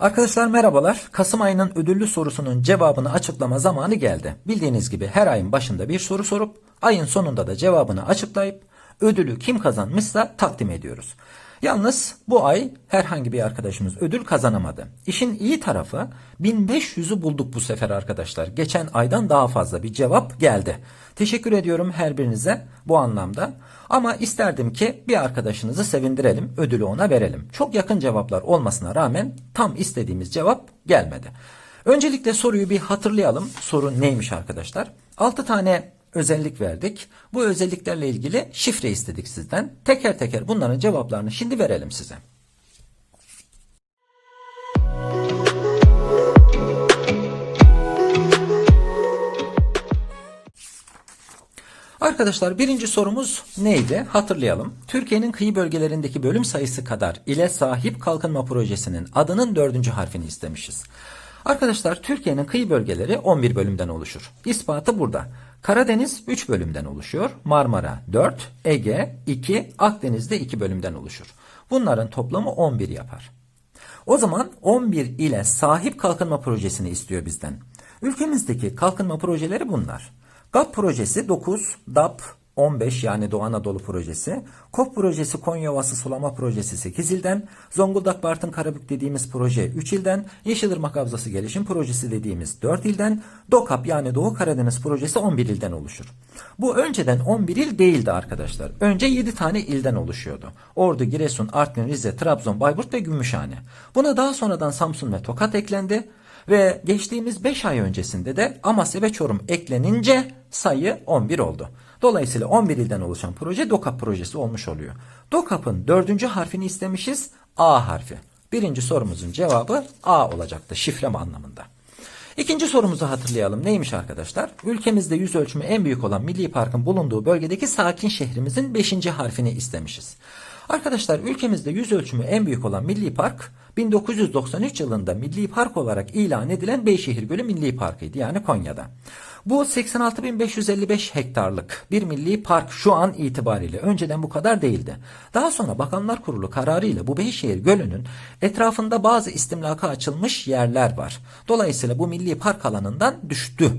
Arkadaşlar merhabalar. Kasım ayının ödüllü sorusunun cevabını açıklama zamanı geldi. Bildiğiniz gibi her ayın başında bir soru sorup ayın sonunda da cevabını açıklayıp ödülü kim kazanmışsa takdim ediyoruz. Yalnız bu ay herhangi bir arkadaşımız ödül kazanamadı. İşin iyi tarafı 1500'ü bulduk bu sefer arkadaşlar. Geçen aydan daha fazla bir cevap geldi. Teşekkür ediyorum her birinize bu anlamda. Ama isterdim ki bir arkadaşınızı sevindirelim, ödülü ona verelim. Çok yakın cevaplar olmasına rağmen tam istediğimiz cevap gelmedi. Öncelikle soruyu bir hatırlayalım. Soru neymiş arkadaşlar? 6 tane özellik verdik. Bu özelliklerle ilgili şifre istedik sizden. Teker teker bunların cevaplarını şimdi verelim size. Arkadaşlar birinci sorumuz neydi? Hatırlayalım. Türkiye'nin kıyı bölgelerindeki bölüm sayısı kadar ile sahip kalkınma projesinin adının dördüncü harfini istemişiz. Arkadaşlar Türkiye'nin kıyı bölgeleri 11 bölümden oluşur. İspatı burada. Karadeniz 3 bölümden oluşuyor. Marmara 4, Ege 2, Akdeniz'de 2 bölümden oluşur. Bunların toplamı 11 yapar. O zaman 11 ile sahip kalkınma projesini istiyor bizden. Ülkemizdeki kalkınma projeleri bunlar. GAP projesi 9, DAP 15 yani Doğu Anadolu projesi, KOP projesi Konya Ovası Sulama projesi 8 ilden, Zonguldak Bartın Karabük dediğimiz proje 3 ilden, Yeşilırmak Havzası Gelişim projesi dediğimiz 4 ilden, DOKAP yani Doğu Karadeniz projesi 11 ilden oluşur. Bu önceden 11 il değildi arkadaşlar. Önce 7 tane ilden oluşuyordu. Ordu, Giresun, Artvin, Rize, Trabzon, Bayburt ve Gümüşhane. Buna daha sonradan Samsun ve Tokat eklendi. Ve geçtiğimiz 5 ay öncesinde de Amasya ve Çorum eklenince sayı 11 oldu. Dolayısıyla 11 ilden oluşan proje DOKAP projesi olmuş oluyor. DOKAP'ın dördüncü harfini istemişiz A harfi. Birinci sorumuzun cevabı A olacaktı şifrem anlamında. İkinci sorumuzu hatırlayalım. Neymiş arkadaşlar? Ülkemizde yüz ölçümü en büyük olan Milli Park'ın bulunduğu bölgedeki sakin şehrimizin 5. harfini istemişiz. Arkadaşlar ülkemizde yüz ölçümü en büyük olan Milli Park 1993 yılında Milli Park olarak ilan edilen Beyşehir Gölü Milli Parkı'ydı yani Konya'da. Bu 86.555 hektarlık bir milli park şu an itibariyle önceden bu kadar değildi. Daha sonra Bakanlar Kurulu kararıyla bu Beyşehir Gölü'nün etrafında bazı istimlaka açılmış yerler var. Dolayısıyla bu milli park alanından düştü.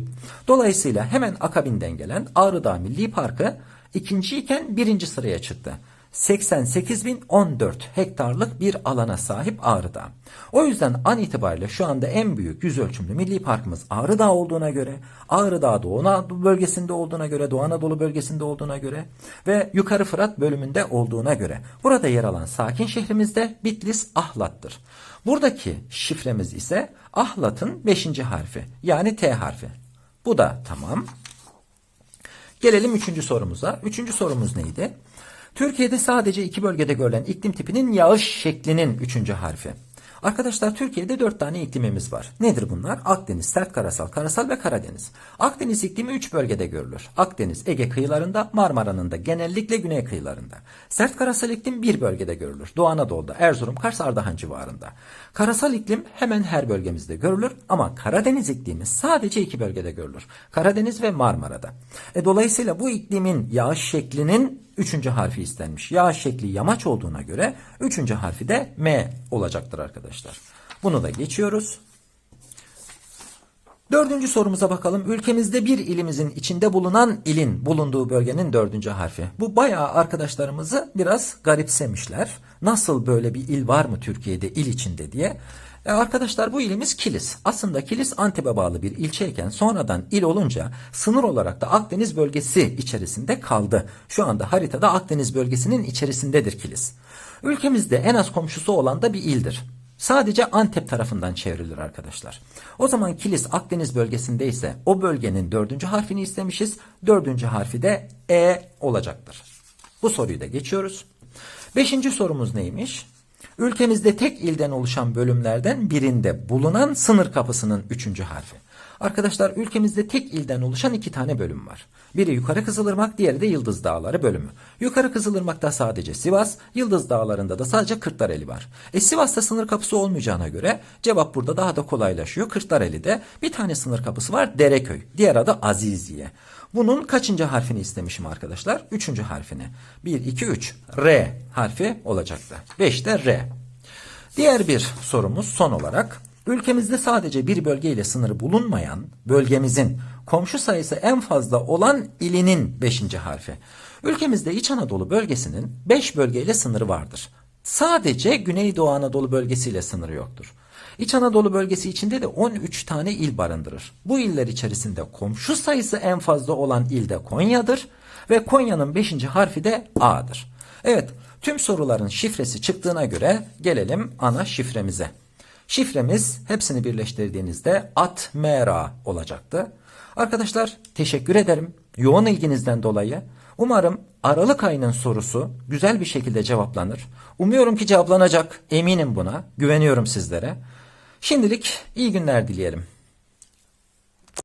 Dolayısıyla hemen akabinden gelen Ağrı Dağı Milli Parkı ikinci iken birinci sıraya çıktı. 88.014 hektarlık bir alana sahip Ağrı Dağı. O yüzden an itibariyle şu anda en büyük yüz ölçümlü milli parkımız Ağrı Dağı olduğuna göre, Ağrı Dağı Doğu Anadolu bölgesinde olduğuna göre, Doğu Anadolu bölgesinde olduğuna göre ve Yukarı Fırat bölümünde olduğuna göre burada yer alan sakin şehrimizde Bitlis Ahlat'tır. Buradaki şifremiz ise Ahlat'ın 5. harfi yani T harfi. Bu da tamam. Gelelim üçüncü sorumuza. Üçüncü sorumuz neydi? Türkiye'de sadece iki bölgede görülen iklim tipinin yağış şeklinin üçüncü harfi. Arkadaşlar Türkiye'de dört tane iklimimiz var. Nedir bunlar? Akdeniz, sert karasal, karasal ve Karadeniz. Akdeniz iklimi üç bölgede görülür. Akdeniz, Ege kıyılarında, Marmara'nın da genellikle güney kıyılarında. Sert karasal iklim bir bölgede görülür. Doğu Anadolu'da, Erzurum, Kars, Ardahan civarında. Karasal iklim hemen her bölgemizde görülür ama Karadeniz iklimi sadece iki bölgede görülür. Karadeniz ve Marmara'da. E, dolayısıyla bu iklimin yağış şeklinin üçüncü harfi istenmiş. Yağış şekli yamaç olduğuna göre üçüncü harfi de M olacaktır arkadaşlar. Bunu da geçiyoruz. Dördüncü sorumuza bakalım. Ülkemizde bir ilimizin içinde bulunan ilin bulunduğu bölgenin dördüncü harfi. Bu bayağı arkadaşlarımızı biraz garipsemişler. Nasıl böyle bir il var mı Türkiye'de il içinde diye. E arkadaşlar bu ilimiz Kilis. Aslında Kilis Antep'e bağlı bir ilçeyken sonradan il olunca sınır olarak da Akdeniz bölgesi içerisinde kaldı. Şu anda haritada Akdeniz bölgesinin içerisindedir Kilis. Ülkemizde en az komşusu olan da bir ildir. Sadece Antep tarafından çevrilir arkadaşlar. O zaman Kilis Akdeniz bölgesinde ise o bölgenin dördüncü harfini istemişiz. Dördüncü harfi de E olacaktır. Bu soruyu da geçiyoruz. Beşinci sorumuz neymiş? Ülkemizde tek ilden oluşan bölümlerden birinde bulunan sınır kapısının üçüncü harfi. Arkadaşlar ülkemizde tek ilden oluşan iki tane bölüm var. Biri Yukarı Kızılırmak, diğeri de Yıldız Dağları bölümü. Yukarı Kızılırmak'ta sadece Sivas, Yıldız Dağları'nda da sadece Kırklareli var. E Sivas'ta sınır kapısı olmayacağına göre cevap burada daha da kolaylaşıyor. Kırklareli'de bir tane sınır kapısı var Dereköy. Diğer adı Aziziye. Bunun kaçıncı harfini istemişim arkadaşlar? Üçüncü harfini. 1, 2, 3. R harfi olacaktı. 5 de R. Diğer bir sorumuz son olarak. Ülkemizde sadece bir bölgeyle sınırı bulunmayan bölgemizin komşu sayısı en fazla olan ilinin 5. harfi. Ülkemizde İç Anadolu bölgesinin 5 bölgeyle sınırı vardır. Sadece Güneydoğu Anadolu bölgesiyle sınırı yoktur. İç Anadolu bölgesi içinde de 13 tane il barındırır. Bu iller içerisinde komşu sayısı en fazla olan il de Konya'dır ve Konya'nın 5. harfi de A'dır. Evet, tüm soruların şifresi çıktığına göre gelelim ana şifremize. Şifremiz hepsini birleştirdiğinizde atmera olacaktı. Arkadaşlar teşekkür ederim yoğun ilginizden dolayı. Umarım Aralık ayının sorusu güzel bir şekilde cevaplanır. Umuyorum ki cevaplanacak. Eminim buna. Güveniyorum sizlere. Şimdilik iyi günler dileyelim.